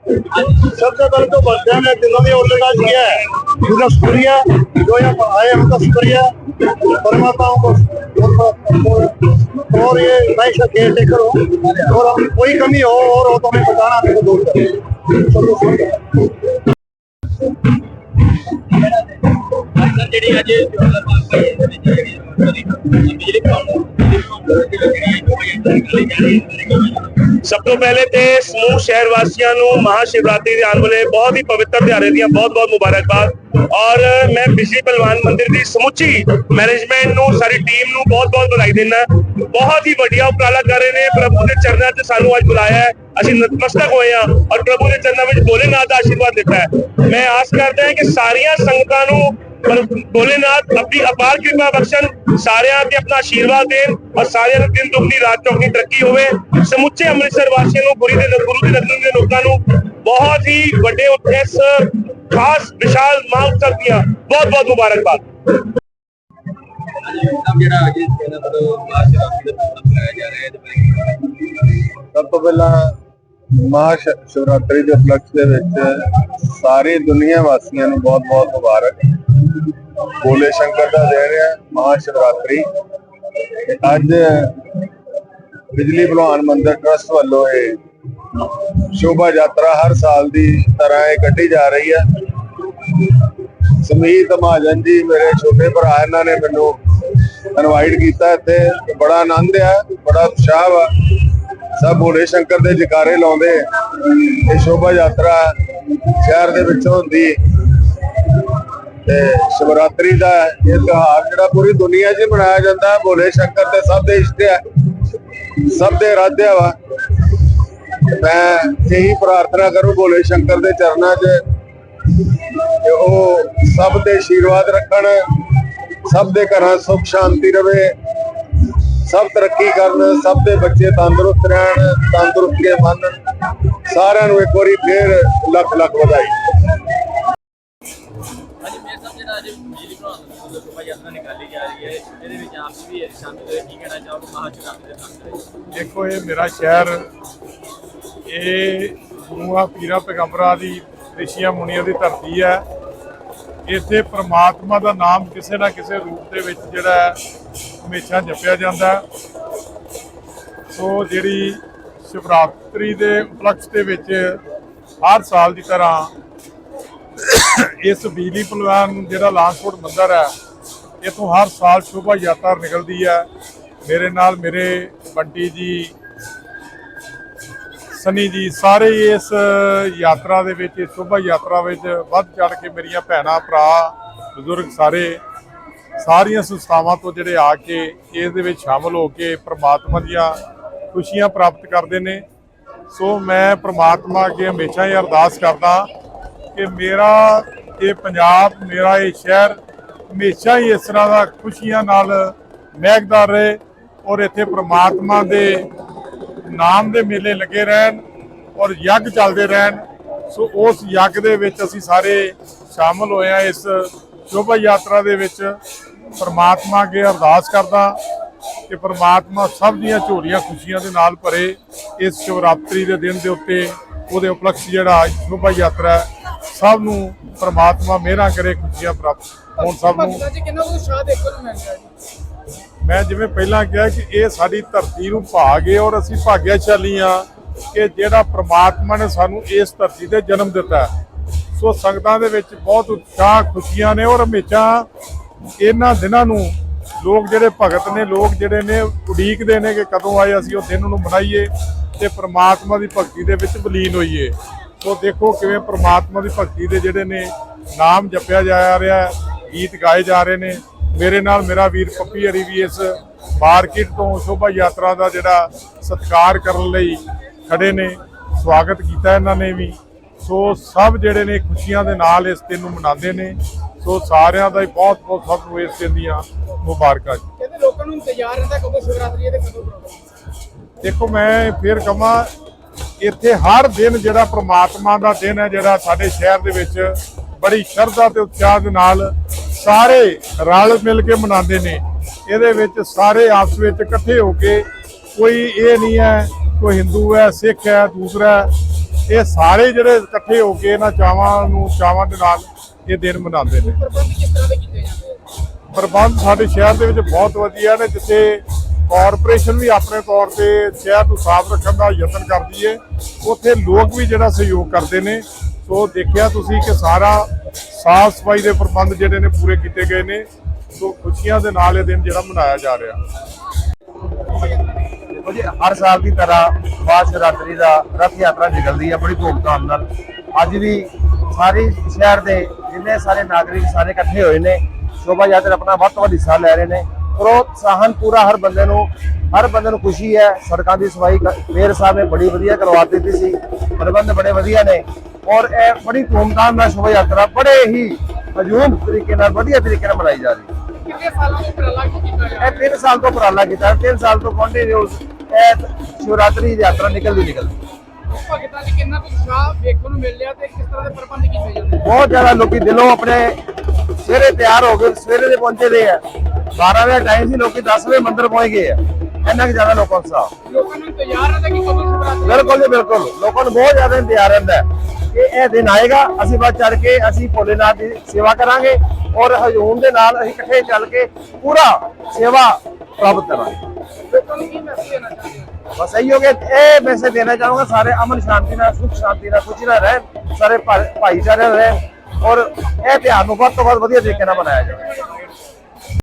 सबसे पहले तो बच्चे में जिन्होंने उल्लेख किया है उनका शुक्रिया जो यहाँ आए उनका शुक्रिया परमात्माओं को और ये मैं केयर टेकर हूँ और हम कोई कमी हो और हो तो हमें बताना मेरे को दूर करें सबको ਸਭ ਤੋਂ ਪਹਿਲੇ ਤੇ ਸਮੂਹ ਸ਼ਹਿਰ ਵਾਸੀਆਂ ਨੂੰ ਮਹਾ ਸ਼ਿਵਰਾਤਰੀ ਦੇ ਆਉਣ ਵਾਲੇ ਬਹੁਤ ਹੀ ਪਵਿੱਤਰ ਦਿਹਾੜੇ ਦੀਆਂ ਬਹੁਤ-ਬਹੁਤ ਮੁਬਾਰਕਬਾਦ। ਔਰ ਮੈਂ ਬਿਜਲੀ ਪਹਿਲਵਾਨ ਮੰਦਿਰ ਦੀ ਸਮੁੱਚੀ ਮੈਨੇਜਮੈਂਟ ਨੂੰ, ਸਾਰੀ ਟੀਮ ਨੂੰ ਬਹੁਤ-ਬਹੁਤ ਵਧਾਈ ਦਿੰਦਾ। ਬਹੁਤ ਹੀ ਵਧੀਆ ਉਪਰਾਲਾ ਕਰ ਰਹੇ ਨੇ। ਪ੍ਰਭੂ ਦੇ ਚਰਨਾਂ 'ਚ ਸਾਨੂੰ ਅੱਜ ਬੁਲਾਇਆ ਹੈ। ਅਸੀਂ ਨਤਮਸਤਕ ਹੋਏ ਹਾਂ ਔਰ ਪ੍ਰਭੂ ਦੇ ਚਰਨਾਂ ਵਿੱਚ ਭੋਲੇਨਾਥ ਦਾ ਆਸ਼ੀਰਵਾਦ ਦਿੱਤਾ ਹੈ। ਮੈਂ ਆਸ ਕਰਦਾ ਹਾਂ ਕਿ ਸਾਰੀਆਂ ਸੰਗਤਾਂ ਨੂੰ ਪਰ ਭੋਲੇਨਾਥ ਆਪਣੀ ਅਪਾਰ ਕਿਰਪਾ ਬਖਸ਼ਣ, ਸਾਰਿਆਂ ਤੇ ਆਪਣਾ ਆਸ਼ੀਰਵਾਦ ਦੇਣ ਔਰ ਸਾਰਿਆਂ ਨੂੰ ਦਿਨ ਦੁਗਣੀ, ਰਾਤ ਚੌਗਣੀ ਤਰੱਕੀ ਹੋਵੇ। ਸਮੁੱਚੇ ਅੰਮ੍ਰਿਤਸਰ ਵਾਸੀਆਂ ਨੂੰ, ਗੁਰੂ ਦੇ ਗੁਰੂ ਦੀ ਨਗਰ ਦੇ ਲੋਕਾਂ ਨੂੰ ਬਹੁਤ ਹੀ ਵੱਡੇ ਇਸ ਖਾਸ ਵਿਸ਼ਾਲ ਮਹਾਉਤਸਵ ਕਰਦੀਆਂ ਬਹੁਤ ਬਹੁਤ ਮੁਬਾਰਕਬਾਦ। ਸਭ ਤੋਂ ਪਹਿਲਾਂ ਮਹਾ ਸ਼ਿਵਰਾਤਰੀ ਦੇ ਉਪਲਕਸ਼ ਦੇ ਵਿੱਚ ਸਾਰੀ ਦੁਨੀਆ ਵਾਸੀਆਂ ਨੂੰ ਬਹੁਤ-ਬਹੁਤ ਮੁਬਾਰਕ। ਬੋਲੇ ਸ਼ੰਕਰ ਦਾ ਦੇ ਰਿਹਾ ਮਹਾ ਸ਼ਿਵਰਾਤਰੀ। ਤੇ ਅੱਜ ਬਿਜਲੀ ਭਲਵਾਨ ਮੰਦਿਰ ਟਰਸਟ ਵੱਲੋਂ ਇਹ ਸ਼ੋਭਾ ਯਾਤਰਾ ਹਰ ਸਾਲ ਦੀ ਤਰ੍ਹਾਂ ਇਹ ਕੱਢੀ ਜਾ ਰਹੀ ਹੈ। ਸਮੀਤ ਮਹਾਜਨ ਜੀ, ਮੇਰੇ ਛੋਟੇ ਭਰਾ ਇਹਨਾਂ ਨੇ ਮੈਨੂੰ ਇਨਵਾਈਟ ਕੀਤਾ ਇੱਥੇ। ਬੜਾ ਆਨੰਦ ਆ, ਬੜਾ ਉਤਸ਼ਾਹ ਆ ਸਭ ਭੋਲੇ ਸ਼ੰਕਰ ਦੇ ਜਕਾਰੇ ਲਾਉਂਦੇ ਇਹ ਸ਼ੋਭਾ ਯਾਤਰਾ ਸ਼ਹਿਰ ਦੇ ਵਿੱਚੋਂ ਹੁੰਦੀ। ਤੇ ਸ਼ਿਵਰਾਤਰੀ ਦਾ ਇਹ ਤਿਉਹਾਰ ਜਿਹੜਾ ਪੂਰੀ ਦੁਨੀਆ 'ਚ ਮਨਾਇਆ ਜਾਂਦਾ ਹੈ। ਭੋਲੇ ਸ਼ੰਕਰ ਤੇ ਸਭ ਦੇ ਇਸ਼ਟ ਹੈ ਸਭ ਦੇ ਰਾਧਿਆ ਵਾ। ਮੈਂ ਇਹੀ ਪ੍ਰਾਰਥਨਾ ਕਰੂੰ ਭੋਲੇ ਸ਼ੰਕਰ ਦੇ ਚਰਨਾਂ 'ਚ ਕਿ ਉਹ ਸਭ ਦੇ ਆਸ਼ੀਰਵਾਦ ਰੱਖਣ, ਸਭ ਦੇ ਘਰਾਂ ਸੁਖ, ਸ਼ਾਂਤੀ ਰਵੇ। ਸਭ ਤਰੱਕੀ ਕਰਨ ਸਭ ਦੇ ਬੱਚੇ ਤੰਦਰੁਸਤ ਰਹਿਣ ਤੰਦਰੁਸਤ ਕੇ ਮੰਨਣ ਸਾਰਿਆਂ ਨੂੰ ਇੱਕ ਵਾਰੀ ਫੇਰ ਲੱਖ ਲੱਖ ਵਧਾਈ। ਅੱਜ ਮੇਰ ਸਾਹਿਬ ਜਿਹੜਾ ਅੱਜ ਬਿਜਲੀ ਬਣਾਉਣ ਦੀ ਵੱਲੋਂ ਸ਼ੋਭਾ ਯਾਤਰਾ ਨਿਕਾਲੀ ਜਾ ਰਹੀ ਹੈ ਇਹਦੇ ਵਿੱਚ ਆਪ ਵੀ ਸ਼ਾਮਿਲ ਹੋਏ ਕੀ ਕਹਿਣਾ ਚਾਹੋਗੇ? ਮਹਾਸ਼ਿਵਰਾਤਰੀ ਦੇ ਸੰਦਰਭ ਦੇਖੋ ਇਹ ਮੇਰਾ ਸ਼ਹਿਰ ਇਹ ਗੁਰੂਆਂ ਪੀਰਾਂ ਪੈਗੰਬਰਾਂ ਦੀ ਰਿਸ਼ੀਆਂ ਮੁਨੀਆਂ ਦੀ ਧਰਤੀ ਹੈ। ਇੱਥੇ ਪ੍ਰਮਾਤਮਾ ਦਾ ਨਾਮ ਕਿਸੇ ਨਾ ਕਿਸੇ ਰੂਪ ਦੇ ਵਿੱਚ ਜਿਹੜਾ ਹੈ, ਹਮੇਸ਼ਾ ਜਪਿਆ ਜਾਂਦਾ ਸੋ ਜਿਹੜੀ ਸ਼ਿਵਰਾਤਰੀ ਦੇ ਉਪਲਕਸ਼ ਦੇ ਵਿੱਚ ਹਰ ਸਾਲ ਦੀ ਤਰ੍ਹਾਂ ਇਸ ਬਿਜਲੀ ਪਲਵਾਨ ਜਿਹੜਾ ਲਾਂਸਕੋਟ ਮੰਦਰ ਹੈ, ਇਥੋਂ ਹਰ ਸਾਲ ਸ਼ੋਭਾ ਯਾਤਰਾ ਨਿਕਲਦੀ ਹੈ। ਮੇਰੇ ਨਾਲ ਮੇਰੇ ਬੰਟੀ ਜੀ, ਸਨੀ ਜੀ, ਸਾਰੇ ਇਸ ਯਾਤਰਾ ਦੇ ਵਿੱਚ, ਇਸ ਸ਼ੋਭਾ ਯਾਤਰਾ ਵਿੱਚ ਵੱਧ ਚੜ ਕੇ ਮੇਰੀਆਂ ਭੈਣਾਂ, ਭਰਾ, ਬਜ਼ੁਰਗ ਸਾਰੇ ਸਾਰੀਆਂ ਸੰਸਥਾਵਾਂ ਤੋਂ ਜਿਹੜੇ ਆ ਕੇ ਇਸ ਦੇ ਵਿੱਚ ਸ਼ਾਮਲ ਹੋ ਕੇ ਪ੍ਰਮਾਤਮਾ ਦੀਆਂ ਖੁਸ਼ੀਆਂ ਪ੍ਰਾਪਤ ਕਰਦੇ ਨੇ। ਸੋ ਮੈਂ ਪ੍ਰਮਾਤਮਾ ਅੱਗੇ ਹਮੇਸ਼ਾ ਹੀ ਅਰਦਾਸ ਕਰਦਾ ਕਿ ਮੇਰਾ ਇਹ ਪੰਜਾਬ, ਮੇਰਾ ਇਹ ਸ਼ਹਿਰ ਹਮੇਸ਼ਾ ਹੀ ਇਸ ਤਰ੍ਹਾਂ ਦਾ ਖੁਸ਼ੀਆਂ ਨਾਲ ਮਹਿਕਦਾ ਰਹੇ ਔਰ ਇੱਥੇ ਪ੍ਰਮਾਤਮਾ ਦੇ ਨਾਮ ਦੇ ਮੇਲੇ ਲੱਗੇ ਰਹਿਣ ਔਰ ਯੱਗ ਚੱਲਦੇ ਰਹਿਣ। ਸੋ ਉਸ ਯੱਗ ਦੇ ਵਿੱਚ ਅਸੀਂ ਸਾਰੇ ਸ਼ਾਮਲ ਹੋਏ ਆ ਇਸ ਸ਼ੋਭਾ ਯਾਤਰਾ ਦੇ ਵਿੱਚ। ਪ੍ਰਮਾਤਮਾ ਅੱਗੇ ਅਰਦਾਸ ਕਰਦਾ ਕਿ ਪ੍ਰਮਾਤਮਾ ਸਭ ਦੀਆਂ ਝੋਲੀਆਂ ਖੁਸ਼ੀਆਂ ਦੇ ਨਾਲ ਭਰੇ। ਇਸ ਸ਼ਿਵਰਾਤਰੀ ਦੇ ਦਿਨ ਦੇ ਉੱਤੇ ਉਹਦੇ ਉਪਲਕਸ਼ ਜਿਹੜਾ ਸ਼ੋਭਾ ਯਾਤਰਾ ਹੈ, ਸਭ ਨੂੰ ਪ੍ਰਮਾਤਮਾ ਮਿਹਰਾਂ ਕਰੇ ਖੁਸ਼ੀਆਂ ਪ੍ਰਾਪਤ ਹੋਣ ਸਭ ਨੂੰ। ਭਗਤਾਂ 'ਚ ਕਿੰਨਾ ਕੁ ਉਤਸ਼ਾਹ ਦੇਖਣ ਨੂੰ ਮਿਲ ਰਿਹਾ ਜੀ? ਮੈਂ ਜਿਵੇਂ ਪਹਿਲਾਂ ਕਿਹਾ ਕਿ ਇਹ ਸਾਡੀ ਧਰਤੀ ਨੂੰ ਭਾਗ ਹੈ ਔਰ ਅਸੀਂ ਭਾਗਿਆਸ਼ਾਲੀ ਆ ਕਿ ਜਿਹੜਾ ਪ੍ਰਮਾਤਮਾ ਨੇ ਸਾਨੂੰ ਇਸ ਧਰਤੀ ਤੇ ਜਨਮ ਦਿੱਤਾ। ਸੋ ਸੰਗਤਾਂ ਦੇ ਵਿੱਚ ਬਹੁਤ ਉਤਸ਼ਾਹ ਖੁਸ਼ੀਆਂ ਨੇ ਔਰ ਹਮੇਸ਼ਾ ਇਹਨਾਂ ਦਿਨਾਂ ਨੂੰ ਲੋਕ ਜਿਹੜੇ ਭਗਤ ਨੇ, ਲੋਕ ਜਿਹੜੇ ਨੇ, ਉਡੀਕਦੇ ਨੇ ਕਿ ਕਦੋਂ ਆਏ ਅਸੀਂ, ਉਹ ਦਿਨ ਨੂੰ ਮਨਾਈਏ ਤੇ ਪ੍ਰਮਾਤਮਾ ਦੀ ਭਗਤੀ ਦੇ ਵਿੱਚ ਬਲੀਨ ਹੋਈਏ। ਸੋ ਦੇਖੋ ਕਿਵੇਂ ਪ੍ਰਮਾਤਮਾ ਦੀ ਭਗਤੀ ਦੇ ਜਿਹੜੇ ਨੇ ਨਾਮ ਜਪਿਆ ਜਾ ਰਿਹਾ ਗੀਤ ਗਾਏ ਜਾ ਰਹੇ ਨੇ। ਮੇਰੇ ਨਾਲ ਮੇਰਾ ਵੀਰ ਪੱਪੀ ਹਰੀ ਵੀ ਇਸ ਮਾਰਕੀਟ ਤੋਂ ਸ਼ੋਭਾ ਯਾਤਰਾ ਦਾ ਜਿਹੜਾ ਸਤਿਕਾਰ ਕਰਨ ਲਈ ਖੜੇ ਨੇ, ਸਵਾਗਤ ਕੀਤਾ ਇਹਨਾਂ ਨੇ ਵੀ। ਸੋ ਸਭ ਜਿਹੜੇ ਨੇ ਖੁਸ਼ੀਆਂ ਦੇ ਨਾਲ ਇਸ ਦਿਨ ਨੂੰ ਮਨਾਉਂਦੇ ਨੇ। ਸੋ ਸਾਰਿਆਂ ਦਾ ਹੀ ਬਹੁਤ ਬਹੁਤ ਸਭ ਨੂੰ ਇਸ ਦਿਨ ਦੀਆਂ ਮੁਬਾਰਕਾਂ ਜੀ ਕਹਿੰਦੇ ਲੋਕਾਂ ਨੂੰ ਇੰਤਜ਼ਾਰ ਰਹਿੰਦਾ ਕਦੋਂ ਸ਼ਿਵਰਾਤਰੀ ਤੇ ਕਦੋਂ ਪ੍ਰੋਗਰਾਮ ਦੇਖੋ ਮੈਂ ਫੇਰ ਕਹਾਂ ਇੱਥੇ ਹਰ ਦਿਨ ਜਿਹੜਾ ਪ੍ਰਮਾਤਮਾ ਦਾ ਦਿਨ ਹੈ ਜਿਹੜਾ ਸਾਡੇ ਸ਼ਹਿਰ ਦੇ ਵਿੱਚ ਬੜੀ ਸ਼ਰਧਾ ਤੇ ਉਤਸ਼ਾਹ ਦੇ ਨਾਲ ਸਾਰੇ ਰਲ ਮਿਲ ਕੇ ਮਨਾਉਂਦੇ ਨੇ ਇਹਦੇ ਵਿੱਚ ਸਾਰੇ ਆਪਸ ਵਿੱਚ ਇਕੱਠੇ ਹੋ ਕੇ ਕੋਈ ਇਹ ਨਹੀਂ ਹੈ ਕੋਈ ਹਿੰਦੂ ਹੈ ਸਿੱਖ ਹੈ ਦੂਸਰਾ। ਇਹ ਸਾਰੇ ਜਿਹੜੇ ਇਕੱਠੇ ਹੋ ਕੇ ਇਹਨਾਂ ਚਾਵਾਂ ਨੂੰ ਚਾਵਾਂ ਦੇ ਨਾਲ ਇਹ ਦਿਨ ਮਨਾਉਂਦੇ ਨੇ। ਪ੍ਰਬੰਧ ਕਿਸ ਤਰ੍ਹਾਂ ਦੇ ਕੀਤੇ ਜਾਂਦੇ ਆ? ਪ੍ਰਬੰਧ ਸਾਡੇ ਸ਼ਹਿਰ ਦੇ ਵਿੱਚ ਬਹੁਤ ਵਧੀਆ ਨੇ ਜਿੱਥੇ ਕਾਰਪੋਰੇਸ਼ਨ ਵੀ ਆਪਣੇ ਤੌਰ ਤੇ ਸ਼ਹਿਰ ਨੂੰ ਸਾਫ਼ ਰੱਖਣ ਦਾ ਯਤਨ ਕਰਦੀ ਹੈ ਉੱਥੇ ਲੋਕ ਵੀ ਜਿਹੜਾ ਸਹਿਯੋਗ ਕਰਦੇ ਨੇ। ਸੋ ਦੇਖਿਆ ਤੁਸੀਂ ਕਿ ਸਾਰਾ ਸਾਫ਼ ਸਫ਼ਾਈ ਦੇ ਪ੍ਰਬੰਧ ਜਿਹੜੇ ਨੇ ਪੂਰੇ ਕੀਤੇ ਗਏ ਨੇ। ਸੋ ਖੁਸ਼ੀਆਂ ਦੇ ਨਾਲ ਇਹ ਦਿਨ ਜਿਹੜਾ ਮਨਾਇਆ ਜਾ ਰਿਹਾ। ਹਰ ਸਾਲ ਦੀ ਤਰ੍ਹਾਂ ਮਹਾਸ਼ਿਵਰਾਤਰੀ ਦਾ ਰਥ ਯਾਤਰਾ ਨਿਕਲਦੀ ਹੈ ਬੜੀ ਧੂਮਧਾਮ ਨਾਲ। ਅੱਜ ਵੀ ਸਾਰੇ ਸ਼ਹਿਰ ਦੇ ਜਿੰਨੇ ਸਾਰੇ ਨਾਗਰਿਕ ਸਾਰੇ ਇਕੱਠੇ ਹੋਏ ਨੇ ਸ਼ੋਭਾ ਯਾਤਰਾ ਆਪਣਾ ਵੱਧ ਤੋਂ ਵੱਧ ਹਿੱਸਾ ਲੈ ਰਹੇ ਨੇ। ਪ੍ਰੋਤਸਾਹਨ ਪੂਰਾ ਹਰ ਬੰਦੇ ਨੂੰ ਹਰ ਬੰਦੇ ਨੂੰ ਖੁਸ਼ੀ ਹੈ। ਸੜਕਾਂ ਦੀ ਸਫ਼ਾਈ ਮੇਅਰ ਸਾਹਿਬ ਨੇ ਬੜੀ ਵਧੀਆ ਕਰਵਾ ਦਿੱਤੀ ਸੀ। ਪ੍ਰਬੰਧ ਬੜੇ ਵਧੀਆ ਨੇ। ਔਰ ਇਹ ਬੜੀ ਧੂਮਧਾਮ ਨਾਲ ਸ਼ੋਭਾ ਯਾਤਰਾ ਬੜੇ ਹੀ ਹਜੂਮ ਤਰੀਕੇ ਨਾਲ ਵਧੀਆ ਤਰੀਕੇ ਨਾਲ ਮਨਾਈ ਜਾ ਰਹੀ ਹੈ। ਕਿੰਨੇ ਸਾਲਾਂ ਤੋਂ ਉਪਰਾਲਾ ਕੀਤਾ ਜਾ ਇਹ 3 ਸਾਲ ਤੋਂ ਉਪਰਾਲਾ ਕੀਤਾ। 3 ਸਾਲ ਤੋਂ ਕੰਟੀਨਿਊਸ ਇਹ ਸ਼ਿਵਰਾਤਰੀ ਦੀ ਯਾਤਰਾ ਨਿਕਲਦੀ ਨਿਕਲਦੀ। ਭਗਤਾਂ ਦੀ ਕਿੰਨਾ ਕੁ ਉਤਸ਼ਾਹ ਵੇਖਣ ਨੂੰ ਮਿਲ ਰਿਹਾ ਤੇ ਕਿਸ ਤਰ੍ਹਾਂ ਦੇ ਪ੍ਰਬੰਧ ਕੀਤੇ ਜਾਂਦੇ ਆ? ਬਹੁਤ ਜ਼ਿਆਦਾ ਲੋਕੀ ਦਿਲੋਂ ਆਪਣੇ ਸਵੇਰੇ ਤਿਆਰ ਹੋ ਗਏ ਸਵੇਰੇ ਦੇ ਪਹੁੰਚੇ ਦੇ ਆ। 12 ਵਜੇ ਟਾਈਮ ਸੀ ਲੋਕੀ 10 ਵਜੇ ਮੰਦਿਰ ਪਹੁੰਚ ਗਏ ਆ। ਇੰਨਾ ਕਿ ਜ਼ਿਆਦਾ ਲੋਕਾਂ ਦਾ ਉਤਸ਼ਾਹ। ਲੋਕਾਂ ਨੂੰ ਇੰਤਜ਼ਾਰ ਰਹਿੰਦਾ ਕਿ ਕਦੋਂ ਸ਼ਿਵਰਾਤਰੀ ਬਿਲਕੁਲ ਜੀ ਬਿਲਕੁਲ। ਲੋਕਾਂ ਨੂੰ ਬਹੁਤ ਜ਼ਿਆਦਾ ਇੰਤਜ਼ਾਰ ਰਹਿੰਦਾ ਹੈ ਕਿ ਇਹ ਦਿਨ ਆਏਗਾ ਅਸੀਂ ਬਾਅਦ ਚੜ ਕੇ ਅਸੀਂ ਭੋਲੇਨਾਥ ਦੀ ਸੇਵਾ ਕਰਾਂਗੇ ਔਰ ਹਜੂਮ ਦੇ ਨਾਲ ਅਸੀਂ ਇਕੱਠੇ ਚੱਲ ਕੇ ਪੂਰਾ ਸੇਵਾ ਪ੍ਰਾਪਤ ਕਰਾਂਗੇ ਲੋਕਾਂ ਨੂੰ ਕੀ ਮੈਸੇਜ ਦੇਣਾ ਚਾਹੁੰਦੇ ਹੋ ਬਸ ਇਹੀ ਹੋ ਗਿਆ ਇਹ ਮੈਸੇਜ ਦੇਣਾ ਚਾਹੂੰਗਾ ਸਾਰੇ ਅਮਨ ਸ਼ਾਂਤੀ ਨਾਲ ਸੁਖ ਸ਼ਾਂਤੀ ਨਾਲ ਖੁਸ਼ੀ ਨਾਲ ਰਹਿਣ ਸਾਰੇ ਭਾ- ਭਾਈਚਾਰੇ ਨਾਲ ਰਹਿਣ ਔਰ